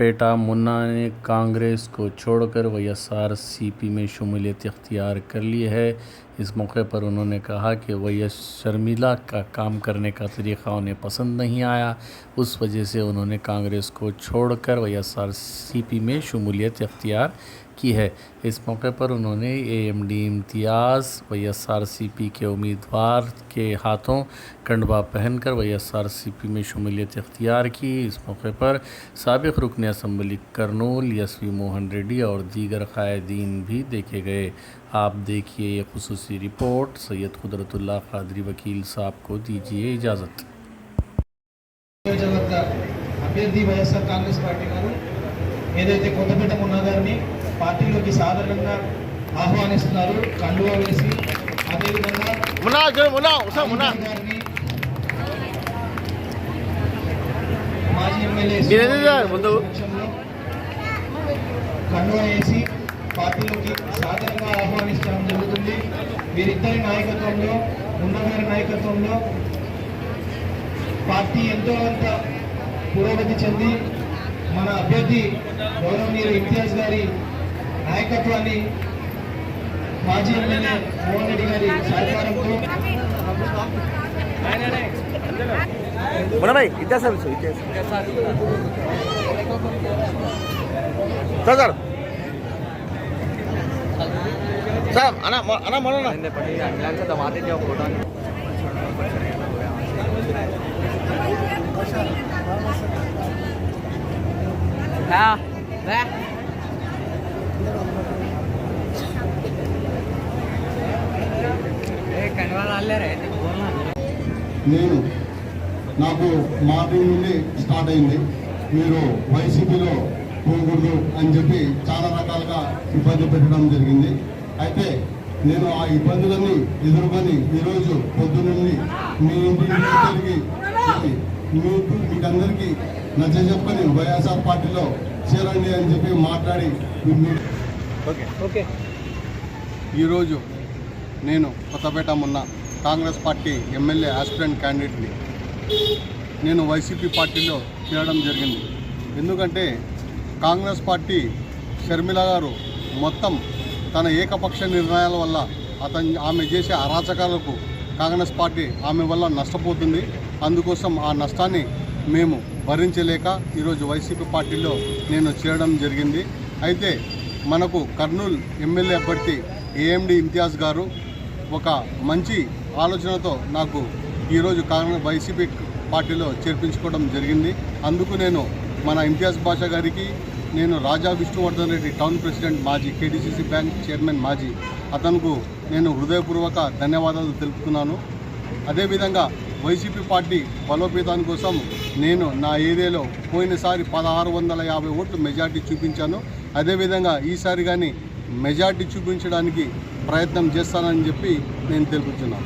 پیٹا منا نے کانگریس کو چھوڑ کر وی ایس آر سی پی میں شمولیت اختیار کر لی ہے۔ اس موقع پر انہوں نے کہا کہ ویس شرمیلا کا کام کرنے کا طریقہ انہیں پسند نہیں آیا۔ اس وجہ سے انہوں نے کانگریس کو چھوڑ کر وی ایس آر سی پی میں شمولیت اختیار کی ہے۔ اس موقع پر انہوں نے اے ایم ڈی امتیاز وی ایس آر سی پی کے امیدوار کے ہاتھوں کنڈوا پہن کر وی ایس آر سی پی میں شمولیت اختیار کی۔ اس موقع پر سابق رکن اسمبلی کرنول یسوی موہن ریڈی اور دیگر قائدین بھی دیکھے گئے۔ آپ دیکھیے یہ خصوصی رپورٹ۔ سید قدرت اللہ قادری وکیل صاحب کو دیجیے اجازت۔ అభ్యర్థి వైఎస్ఆర్ కాంగ్రెస్ పార్టీ గారు ఏదైతే కొత్తపేట మున్నా పార్టీలోకి సాధారణంగా ఆహ్వానిస్తున్నారు కండువా వేసి అదేవిధంగా గారిని ముందు? సమక్షంలో కండువా వేసి పార్టీలోకి సాధారణంగా ఆహ్వానించడం జరుగుతుంది వీరిద్దరి నాయకత్వంలో ఉన్నగారి నాయకత్వంలో పార్టీ ఎంతో అంత పురోగతి చెంది మన అభ్యర్థి గౌరవనీయులు ఇంతియాజ్ గారి నాయకత్వాన్ని మాజీ ఎమ్మెల్యే మోహన్ రెడ్డి గారి సహకారంతో మున్నా భాయ్ ఇచ్చేసారు సార్ ఇచ్చేసారు సార్ సార్ సార్ అన్న మొ- అన్న మొన్న నేను నాకు మార్నింగ్ నుండి స్టార్ట్ అయింది. మీరు వైసీపీలో పోకూడదు అని చెప్పి చాలా రకాలుగా ఇబ్బంది పెట్టడం జరిగింది. అయితే నేను ఆ ఇబ్బందులన్నీ ఎదుర్కొని ఈరోజు పొద్దునుండి మీ ఇంటి నుంచి తిరిగి మీకు మీకందరికీ నచ్చ చెప్పని వైఎస్ఆర్ పార్టీలో చేరండి అని చెప్పి మాట్లాడి మీ ఓకే. ఈరోజు నేను కొత్తపేట ఉన్న కాంగ్రెస్ పార్టీ ఎమ్మెల్యే ఆస్పిరెంట్ క్యాండిడేట్ని నేను వైసీపీ పార్టీలో చేరడం జరిగింది. ఎందుకంటే కాంగ్రెస్ పార్టీ షర్మిల గారు మొత్తం తన ఏకపక్ష నిర్ణయాల వల్ల అతను ఆమె చేసే అరాచకాలకు కాంగ్రెస్ పార్టీ ఆమె వల్ల నష్టపోతుంది. అందుకోసం ఆ నష్టాన్ని మేము భరించలేక ఈరోజు వైసీపీ పార్టీలో నేను చేరడం జరిగింది. అయితే మనకు కర్నూలు ఎమ్మెల్యే అభ్యర్థి ఏఎండి ఇంతియాజ్ గారు ఒక మంచి ఆలోచనతో నాకు ఈరోజు కాంగ్రెస్ వైసీపీ పార్టీలో చేర్పించుకోవడం జరిగింది. అందుకు నేను మన ఇంతియాజ్ బాషా గారికి నేను రాజా విష్ణువర్ధన్ రెడ్డి టౌన్ ప్రెసిడెంట్ మాజీ కేడీసీసీ బ్యాంక్ చైర్మన్ మాజీ అతనుకు నేను హృదయపూర్వక ధన్యవాదాలు తెలుపుతున్నాను. అదేవిధంగా వైసీపీ పార్టీ బలోపేతాని కోసం నేను నా ఏరియాలో పోయినసారి పదహారు వందల యాభై ఓట్లు మెజార్టీ చూపించాను. అదేవిధంగా ఈసారి కానీ మెజార్టీ చూపించడానికి ప్రయత్నం చేస్తానని చెప్పి నేను తెలుపుతున్నాను.